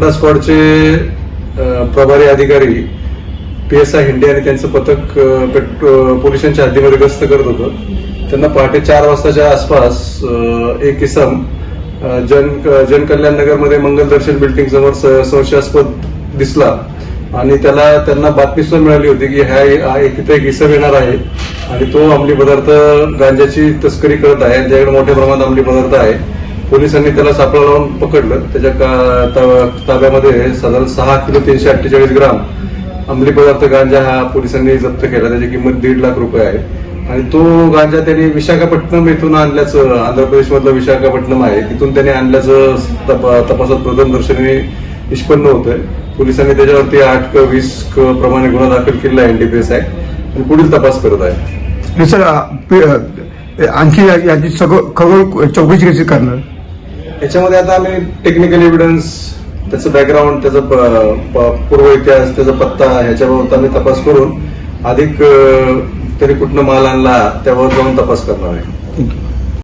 गुंडा स्क्वॉडचे प्रभारी अधिकारी पी एस आय हिंडे आणि त्यांचं पथक पोलिसांच्या हद्दीमध्ये गस्त करत होतं. त्यांना पहाटे चार वाजताच्या आसपास एक किसम जन जनकल्याण नगरमध्ये मंगल दर्शन बिल्डिंग समोर संशयास्पद दिसला. आणि त्याला त्यांना बातमी सुद्धा मिळाली होती की ह्या हा एक तिथे एक इसम येणार आहे. आणि तो अंमली पदार्थ गांजाची तस्करी करत आहे त्याच्याकडे मोठ्या प्रमाणात अंमली पदार्थ आहे. पोलिसांनी त्याला सापळा लावून पकडलं. त्याच्या ताब्यामध्ये साधारण सहा किलो तीनशे अठ्ठेचाळीस ग्राम अंमली पदार्थ गांजा हा पोलिसांनी जप्त केला. त्याची किंमत दीड लाख रुपये आहे. आणि तो गांजा त्यांनी विशाखापट्टणम येथून आणल्याचं आंध्र प्रदेशमधलं विशाखापट्टणम आहे. तिथून त्यांनी आणल्याचं तपासात तपासात प्रथमदर्शनी निष्पन्न होतंय. पोलिसांनी त्याच्यावरती आठ क वीस क प्रमाणे गुन्हा दाखल केला आहे एनडीपीएस ऍक्ट आणि पुढील तपास करत आहे. सर आणखी याची सगळं खगोल चौकशी कशी करणार? याच्यामध्ये आता आम्ही टेक्निकल एव्हिडन्स त्याचं बॅकग्राऊंड त्याचा प- पूर्व इतिहास त्याचा पत्ता ह्याच्याबाबत आम्ही तपास करून अधिक तरी कुठनं माल आणला त्यावर जाऊन तपास करणार आहे. थँक्यू